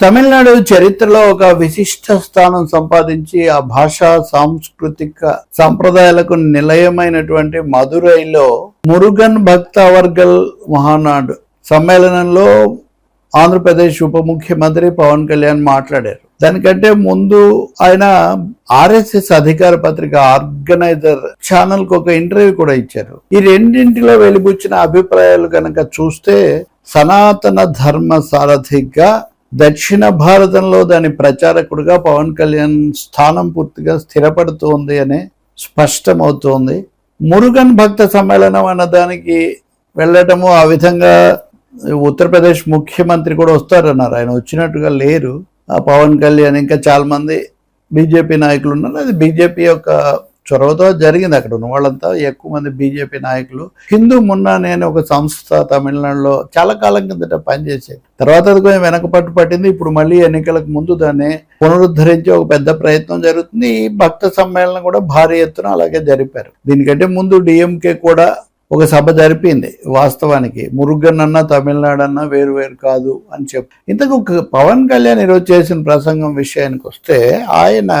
తమిళనాడు చరిత్రలో ఒక విశిష్ట స్థానం సంపాదించి ఆ భాషా సాంస్కృతిక సంప్రదాయాలకు నిలయమైనటువంటి మదురైలో మురుగన్ భక్త వర్గల్ మహానాడు సమ్మేళనంలో ఆంధ్రప్రదేశ్ ఉప ముఖ్యమంత్రి పవన్ కళ్యాణ్ మాట్లాడారు. దానికంటే ముందు ఆయన ఆర్ఎస్ఎస్ అధికార పత్రిక ఆర్గనైజర్ ఛానల్కు ఒక ఇంటర్వ్యూ కూడా ఇచ్చారు. ఈ రెండింటిలో వెలిబుచ్చిన అభిప్రాయాలు కనుక చూస్తే సనాతన ధర్మ సారథిగా దక్షిణ భారతంలో దాని ప్రచారకుడుగా పవన్ కళ్యాణ్ స్థానం పూర్తిగా స్థిరపడుతోంది అని స్పష్టమవుతోంది. మురుగన్ భక్త సమ్మేళనం అన్న దానికి వెళ్ళటము ఆ విధంగా ఉత్తరప్రదేశ్ ముఖ్యమంత్రి కూడా వస్తారన్నారు. ఆయన వచ్చినట్టుగా లేరు. ఆ పవన్ కళ్యాణ్ ఇంకా చాలామంది బీజేపీ నాయకులు ఉన్నారు. అది బీజేపీ యొక్క చొరవతో జరిగింది అక్కడ ఉన్న వాళ్ళంతా. ఎక్కువ మంది బీజేపీ నాయకులు. హిందూ మున్నా నేను ఒక సంస్థ తమిళనాడులో చాలా కాలం కిందట పనిచేసేది. తర్వాత అది కొంచెం వెనకపట్టు పట్టింది. ఇప్పుడు మళ్ళీ ఎన్నికలకు ముందు దాన్ని పునరుద్ధరించే ఒక పెద్ద ప్రయత్నం జరుగుతుంది. ఈ భక్త సమ్మేళనం కూడా భారీ ఎత్తున అలాగే జరిపారు. దీనికంటే ముందు డిఎంకే కూడా ఒక సభ జరిపింది వాస్తవానికి. మురుగన్ అన్న తమిళనాడు అన్న వేరు వేరు కాదు అని చెప్పి. ఇంతకు ఒక పవన్ కళ్యాణ్ ఈరోజు చేసిన ప్రసంగం విషయానికి వస్తే ఆయన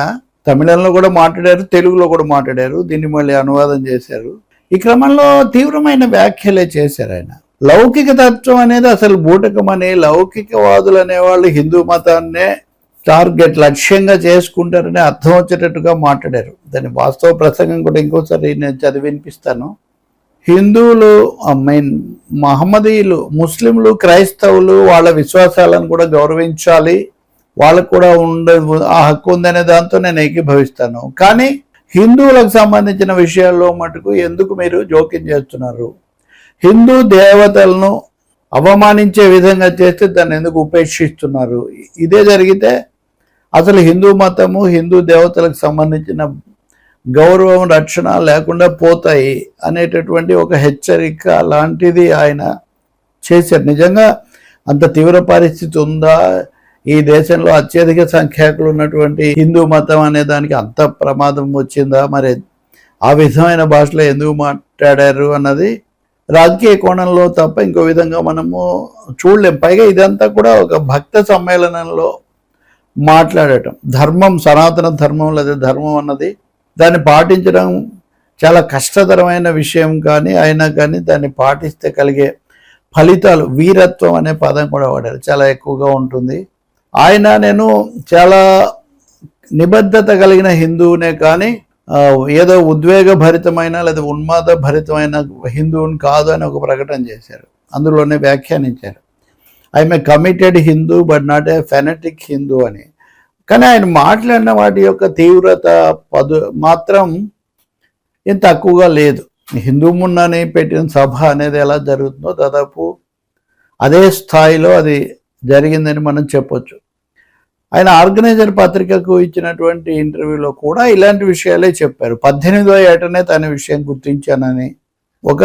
తమిళంలో కూడా మాట్లాడారు తెలుగులో కూడా మాట్లాడారు దీన్ని మళ్ళీ అనువాదం చేశారు. ఈ క్రమంలో తీవ్రమైన వ్యాఖ్యలే చేశారు ఆయన. లౌకిక తత్వం అనేది అసలు బూటకమని లౌకికవాదులు అనేవాళ్ళు హిందూ మతాన్నే టార్గెట్ లక్ష్యంగా చేసుకుంటారని అర్థం వచ్చేటట్టుగా మాట్లాడారు. దాని వాస్తవ ప్రసంగం కూడా ఇంకోసారి నేను చదివి వినిపిస్తాను. హిందువులు మీన్ మహమ్మదీయులు ముస్లింలు క్రైస్తవులు వాళ్ళ విశ్వాసాలను కూడా గౌరవించాలి. వాళ్ళకు కూడా ఉండే ఆ హక్కు ఉందనే దాంతో నేను ఏకీభవిస్తాను. కానీ హిందువులకు సంబంధించిన విషయాల్లో మటుకు ఎందుకు మీరు జోక్యం చేస్తున్నారు? హిందూ దేవతలను అవమానించే విధంగా చేస్తే దాన్ని ఎందుకు ఉపేక్షిస్తున్నారు? ఇదే జరిగితే అసలు హిందూ మతము హిందూ దేవతలకు సంబంధించిన గౌరవం రక్షణ లేకుండా పోతాయి అనేటటువంటి ఒక హెచ్చరిక లాంటిది ఆయన చేశారు. నిజంగా అంత తీవ్ర పరిస్థితి ఉందా? ఈ దేశంలో అత్యధిక సంఖ్యాకులు ఉన్నటువంటి హిందూ మతం అనే దానికి అంత ప్రమాదం వచ్చిందా? మరి ఆ విధమైన భాషలో ఎందుకు మాట్లాడారు అన్నది రాజకీయ కోణంలో తప్ప ఇంకో విధంగా మనము చూడలేం. పైగా ఇదంతా కూడా ఒక భక్త సమ్మేళనంలో మాట్లాడటం. ధర్మం సనాతన ధర్మం లేదా ధర్మం అన్నది దాన్ని పాటించడం చాలా కష్టతరమైన విషయం కానీ అయినా కానీ దాన్ని పాటిస్తే కలిగే ఫలితాలు వీరత్వం అనే పదం కూడా వాడారు. చాలా ఎక్కువగా ఉంటుంది. ఆయన నేను చాలా నిబద్ధత కలిగిన హిందువునే కానీ ఏదో ఉద్వేగభరితమైన లేదా ఉన్మాద భరితమైన హిందువుని కాదు అని ఒక ప్రకటన చేశారు. అందులోనే వ్యాఖ్యానించారు. I'm a committed Hindu but not a fanatic Hindu అని. కానీ ఆయన మాట్లాడిన వాటి యొక్క తీవ్రత పదు మాత్రం ఏం తక్కువగా లేదు. హిందూ మున్నని పెట్టిన సభ అనేది ఎలా జరుగుతుందో దాదాపు అదే స్థాయిలో అది జరిగిందని మనం చెప్పొచ్చు. ఆయన ఆర్గనైజర్ పత్రికకు ఇచ్చినటువంటి ఇంటర్వ్యూలో కూడా ఇలాంటి విషయాలే చెప్పారు. పద్దెనిమిదో ఏటనే తన విషయం గుర్తించానని ఒక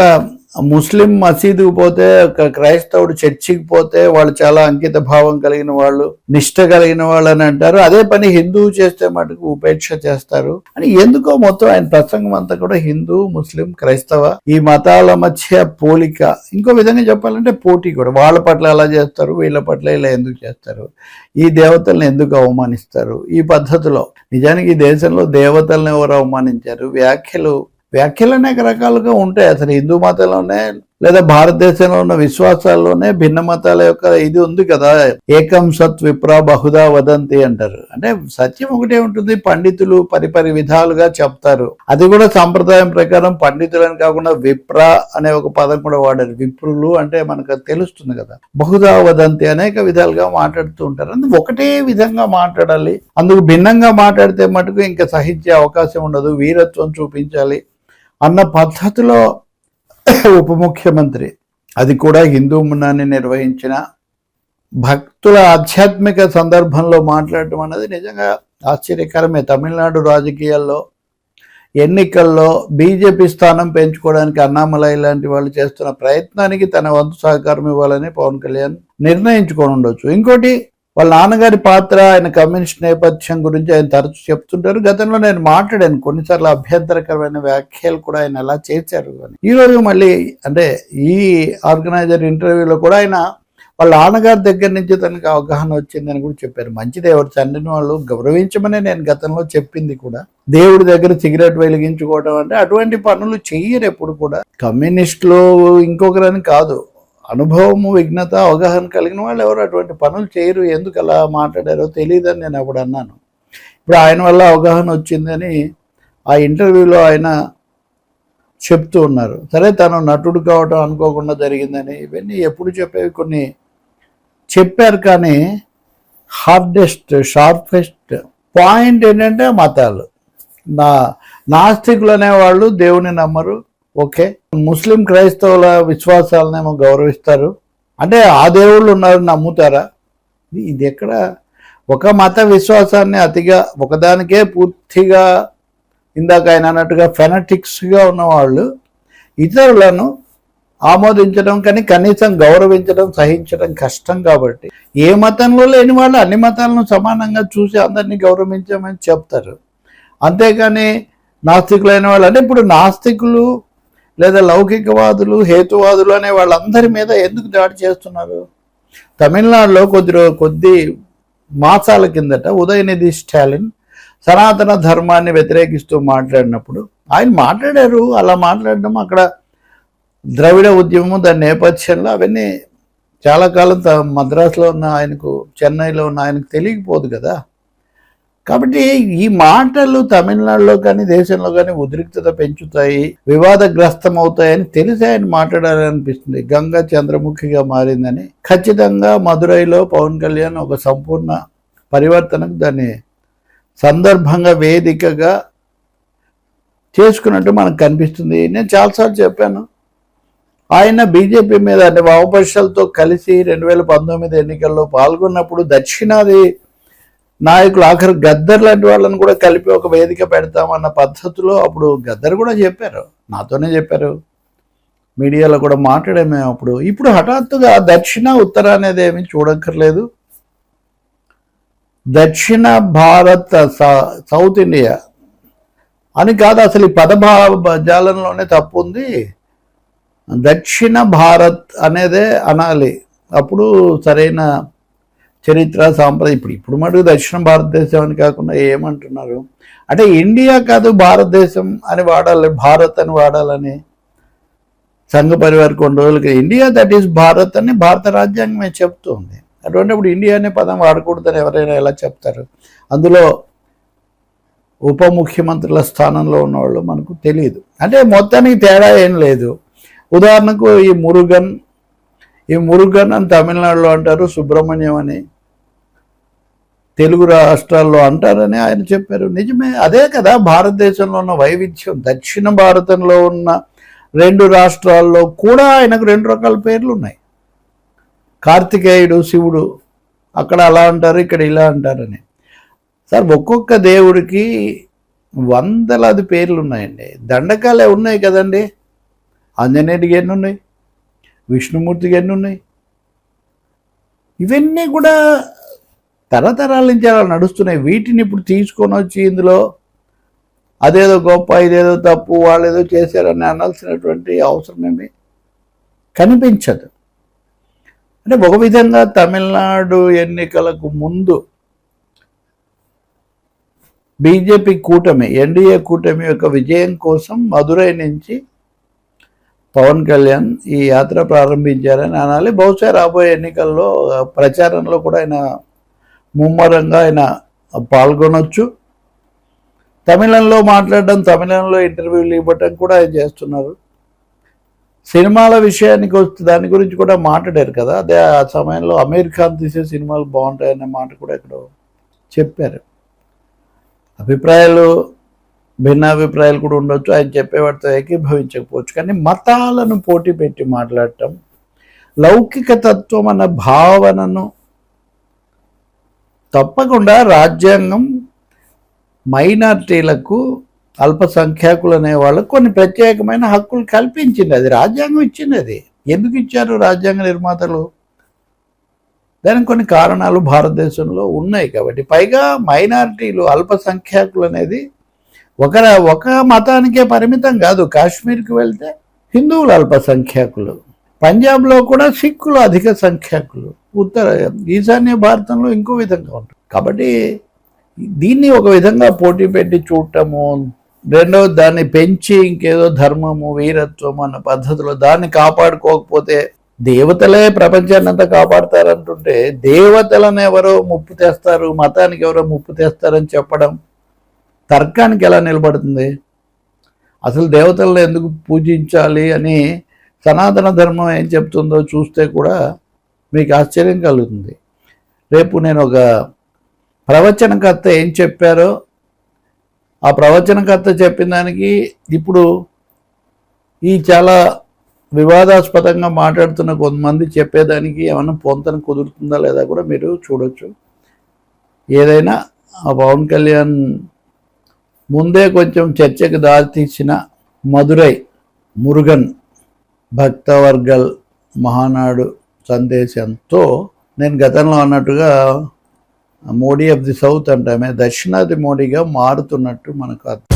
ముస్లిం మసీదుకు పోతే ఒక క్రైస్తవుడు చర్చికి పోతే వాళ్ళు చాలా అంకిత భావం కలిగిన వాళ్ళు నిష్ట కలిగిన వాళ్ళు అని అంటారు. అదే పని హిందువు చేస్తే మటుకు ఉపేక్ష చేస్తారు. అని ఎందుకో మొత్తం ఆయన ప్రసంగం అంతా కూడా హిందూ ముస్లిం క్రైస్తవ ఈ మతాల మధ్య పోలిక. ఇంకో విధంగా చెప్పాలంటే పోటీ కూడా. వాళ్ళ పట్ల ఎలా చేస్తారు వీళ్ళ పట్ల ఇలా ఎందుకు చేస్తారు? ఈ దేవతల్ని ఎందుకు అవమానిస్తారు? ఈ పద్ధతిలో. నిజానికి ఈ దేశంలో దేవతలను ఎవరు అవమానించారు? వ్యాఖ్యలు వ్యాఖ్యలు అనేక రకాలుగా ఉంటాయి. అసలు హిందూ మతంలోనే లేదా భారతదేశంలో ఉన్న విశ్వాసాల్లోనే భిన్న మతాల యొక్క ఇది ఉంది కదా. ఏకం సత్ విప్ర బహుదా వదంతి అంటారు. అంటే సత్యం ఒకటే ఉంటుంది. పండితులు పరిపరి విధాలుగా చెప్తారు. అది కూడా సాంప్రదాయం ప్రకారం పండితులని కాకుండా విప్ర అనే ఒక పదం కూడా వాడారు. విప్రులు అంటే మనకు తెలుస్తుంది కదా. బహుదా వదంతి అనేక విధాలుగా మాట్లాడుతూ ఉంటారు. అందుకు ఒకటే విధంగా మాట్లాడాలి. అందుకు భిన్నంగా మాట్లాడితే మటుకు ఇంకా సహించే అవకాశం ఉండదు. వీరత్వం చూపించాలి. అన్న పద్ధతిలో ఉప ముఖ్యమంత్రి అది కూడా హిందూ మున్నాన్ని నిర్వహించిన భక్తుల ఆధ్యాత్మిక సందర్భంలో మాట్లాడటం అనేది నిజంగా ఆశ్చర్యకరమే. తమిళనాడు రాజకీయాల్లో ఎన్నికల్లో బీజేపీ స్థానం పెంచుకోవడానికి అన్నామలై లాంటి వాళ్ళు చేస్తున్న ప్రయత్నానికి తన వంతు సహకారం ఇవ్వాలని పవన్ కళ్యాణ్ నిర్ణయించుకొని ఉండొచ్చు. ఇంకోటి వాళ్ళ నాన్నగారి పాత్ర ఆయన కమ్యూనిస్ట్ నేపథ్యం గురించి ఆయన తరచు చెప్తుంటారు. గతంలో నేను మాట్లాడాను. కొన్నిసార్లు అభ్యంతరకరమైన వ్యాఖ్యలు కూడా ఆయన ఎలా చేశారు అని. ఈరోజు మళ్ళీ అంటే ఈ ఆర్గనైజర్ ఇంటర్వ్యూలో కూడా ఆయన వాళ్ళ నాన్నగారి దగ్గర నుంచి తనకి అవగాహన వచ్చిందని కూడా చెప్పారు. మంచిది ఎవరు తండ్రిని వాళ్ళు గౌరవించమని నేను గతంలో చెప్పింది కూడా. దేవుడి దగ్గర సిగరెట్ వెలిగించుకోవడం అంటే అటువంటి పనులు చెయ్యరు ఎప్పుడు కూడా. కమ్యూనిస్టులు ఇంకొకరని కాదు. అనుభవము విఘ్నత అవగాహన కలిగిన వాళ్ళు ఎవరు అటువంటి పనులు చేయరు. ఎందుకు అలా మాట్లాడారో తెలియదని నేను అప్పుడు అన్నాను. ఇప్పుడు ఆయన వల్ల అవగాహన వచ్చిందని ఆ ఇంటర్వ్యూలో ఆయన చెప్తూ ఉన్నారు. సరే తను నటుడు కావటం అనుకోకుండా జరిగిందని ఇవన్నీ ఎప్పుడు చెప్పేవి కొన్ని చెప్పారు కానీ హార్డెస్ట్ షార్పెస్ట్ పాయింట్ ఏంటంటే మతాలు. నా నాస్తికులు అనేవాళ్ళు దేవుని నమ్మరు ఓకే. ముస్లిం క్రైస్తవుల విశ్వాసాలనేమో గౌరవిస్తారు. అంటే ఆ దేవుళ్ళు ఉన్నారు నమ్ముతారా? ఇది- ఇది ఎక్కడ? ఒక మత విశ్వాసాన్ని అతిగా ఒకదానికే పూర్తిగా ఇందాక ఆయన అన్నట్టుగా ఫెనటిక్స్గా ఉన్నవాళ్ళు ఇతరులను ఆమోదించడం కానీ కనీసం గౌరవించడం సహించడం కష్టం కాబట్టి. ఏ మతంలో లేని వాళ్ళు అన్ని మతాలను సమానంగా చూసి అందరినీ గౌరవించమని చెప్తారు. అంతేకాని నాస్తికులైన వాళ్ళు అంటే ఇప్పుడు నాస్తికులు లేదా లౌకికవాదులు హేతువాదులు అనే వాళ్ళందరి మీద ఎందుకు దాడి చేస్తున్నారు? తమిళనాడులో కొద్ది కొద్ది మాసాల కిందట ఉదయనిధి స్టాలిన్ సనాతన ధర్మాన్ని వ్యతిరేకిస్తూ మాట్లాడినప్పుడు ఆయన మాట్లాడారు. అలా మాట్లాడడం అక్కడ ద్రవిడ ఉద్యమం దాని నేపథ్యంలో అవన్నీ చాలా కాలం త- మద్రాసులో ఉన్న ఆయనకు చెన్నైలో ఉన్న ఆయనకు తెలియకపోదు కదా. కాబట్టి ఈ మాటలు తమిళనాడులో కానీ దేశంలో కానీ ఉద్రిక్తత పెంచుతాయి వివాదగ్రస్తం అవుతాయని తెలిసి ఆయన మాట్లాడాలనిపిస్తుంది. గంగా చంద్రముఖిగా మారిందని. ఖచ్చితంగా మదురైలో పవన్ కళ్యాణ్ ఒక సంపూర్ణ పరివర్తనకు దాన్ని సందర్భంగా వేదికగా చేసుకున్నట్టు మనకు కనిపిస్తుంది. నేను చాలాసార్లు చెప్పాను. ఆయన బీజేపీ మీద అంటే వామపక్షాలతో కలిసి రెండు వేల పంతొమ్మిది ఎన్నికల్లో పాల్గొన్నప్పుడు దక్షిణాది నాయకులు ఆఖరు గద్దర్ లాంటి వాళ్ళని కూడా కలిపి ఒక వేదిక పెడతామన్న పద్ధతిలో అప్పుడు గద్దర్ కూడా చెప్పారు. నాతోనే చెప్పారు. మీడియాలో కూడా మాట్లాడాము అప్పుడు. ఇప్పుడు హఠాత్తుగా దక్షిణ ఉత్తర అనేది ఏమి చూడక్కర్లేదు. దక్షిణ భారత్ సౌత్ ఇండియా. అని కాదు అసలు ఈ పదభాజాలంలోనే తప్పు ఉంది. దక్షిణ భారత్ అనేదే అనాలి. అప్పుడు సరైన చరిత్ర సాంప్రదాయం. ఇప్పుడు ఇప్పుడు మటుకు దక్షిణ భారతదేశం అని కాకుండా ఏమంటున్నారు? అంటే ఇండియా కాదు భారతదేశం అని వాడాలి భారత్ అని వాడాలని సంఘ పరివార్ కొన్ని రోజులకి ఇండియా దట్ ఈస్ భారత్ అని భారత రాజ్యాంగమే చెప్తుంది. అటువంటిప్పుడు ఇండియా అనే పదం వాడకూడదని ఎవరైనా ఎలా చెప్తారు? అందులో ఉప ముఖ్యమంత్రుల స్థానంలో ఉన్నవాళ్ళు మనకు తెలియదు అంటే మొత్తానికి తేడా ఏం లేదు. ఉదాహరణకు ఈ మురుగన్ ఈ మురుగన్ అని తమిళనాడులో అంటారు సుబ్రహ్మణ్యం అని. తెలుగు రాష్ట్రాల్లో అంటారని ఆయన చెప్పారు. నిజమే అదే కదా భారతదేశంలో ఉన్న వైవిధ్యం. దక్షిణ భారతంలో ఉన్న రెండు రాష్ట్రాల్లో కూడా ఆయనకు రెండు రకాల పేర్లు ఉన్నాయి. కార్తికేయుడు శివుడు అక్కడ అలా అంటారు ఇక్కడ ఇలా అంటారని. సార్ ఒక్కొక్క దేవుడికి వందలాది పేర్లు ఉన్నాయండి. దండకాలే ఉన్నాయి కదండి. ఆంజనేయుడికి ఎన్ని ఉన్నాయి? విష్ణుమూర్తికి ఎన్ని ఉన్నాయి? ఇవన్నీ కూడా తరతరాల నుంచి అలా నడుస్తున్నాయి. వీటిని ఇప్పుడు తీసుకొని వచ్చి ఇందులో అదేదో గొప్ప ఇదేదో తప్పు వాళ్ళు ఏదో చేశారని అనాల్సినటువంటి అవసరం ఏమి కనిపించదు. అంటే ఒక విధంగా తమిళనాడు ఎన్నికలకు ముందు బీజేపీ కూటమి ఎన్డీఏ కూటమి యొక్క విజయం కోసం మదురై నుంచి పవన్ కళ్యాణ్ ఈ యాత్ర ప్రారంభించారని అనాలి. బహుశా రాబోయే ఎన్నికల్లో ప్రచారంలో కూడా ఆయన ముమ్మరంగా ఆయన పాల్గొనొచ్చు. తమిళంలో మాట్లాడడం తమిళంలో ఇంటర్వ్యూలు ఇవ్వటం కూడా ఆయన చేస్తున్నారు. సినిమాల విషయానికి వస్తే దాని గురించి కూడా మాట్లాడారు కదా. అదే ఆ సమయంలో అమీర్ ఖాన్ తీసే సినిమాలు బాగుంటాయనే మాట కూడా ఇక్కడ చెప్పారు. అభిప్రాయాలు భిన్నాభిప్రాయాలు కూడా ఉండొచ్చు. ఆయన చెప్పేవాటితో ఏకీభవించకపోవచ్చు. కానీ మతాలను పోటీ పెట్టి మాట్లాడటం లౌకిక తత్వం అన్న భావనను తప్పకుండా రాజ్యాంగం మైనార్టీలకు అల్పసంఖ్యాకులు అనే వాళ్ళకు కొన్ని ప్రత్యేకమైన హక్కులు కల్పించింది. అది రాజ్యాంగం ఇచ్చింది. అది ఎందుకు ఇచ్చారు రాజ్యాంగ నిర్మాతలు? దానికి కొన్ని కారణాలు భారతదేశంలో ఉన్నాయి కాబట్టి. పైగా మైనారిటీలు అల్పసంఖ్యాకులు అనేది ఒక ఒక మతానికే పరిమితం కాదు. కాశ్మీర్కి వెళ్తే హిందువులు అల్పసంఖ్యాకులు. పంజాబ్లో కూడా సిక్కులు అధిక సంఖ్యాకులు. ఉత్తర ఈశాన్య భారతంలో ఇంకో విధంగా ఉంటుంది. కాబట్టి దీన్ని ఒక విధంగా పోటీ పెట్టి చూడటము రెండవ దాన్ని పెంచి ఇంకేదో ధర్మము వీరత్వం అన్న పద్ధతిలో దాన్ని కాపాడుకోకపోతే దేవతలే ప్రపంచాన్ని అంతా కాపాడతారంటుంటే దేవతలను ఎవరో ముప్పు తెస్తారు మతానికి ఎవరో ముప్పు తెస్తారని చెప్పడం తర్కానికి ఎలా నిలబడుతుంది? అసలు దేవతలను ఎందుకు పూజించాలి అని సనాతన ధర్మం ఏం చెప్తుందో చూస్తే కూడా మీకు ఆశ్చర్యం కలుగుతుంది. రేపు నేను ఒక ప్రవచనకర్త ఏం చెప్పారో ఆ ప్రవచనకర్త చెప్పిన దానికి ఇప్పుడు ఈ చాలా వివాదాస్పదంగా మాట్లాడుతున్న కొంతమంది చెప్పేదానికి ఏమైనా పొంతన కుదురుతుందా లేదా కూడా మీరు చూడొచ్చు. ఏదైనా ఆ పవన్ కళ్యాణ్ ముందే కొంచెం చర్చకు దారితీసిన మధురై మురుగన్ భక్తవర్గల్ మహానాడు సందేశంతో నేను గతంలో అన్నట్టుగా మోడీ ఆఫ్ ది సౌత్ అంటామే దక్షిణాది మోడీగా మారుతున్నట్టు మనకు అర్థం.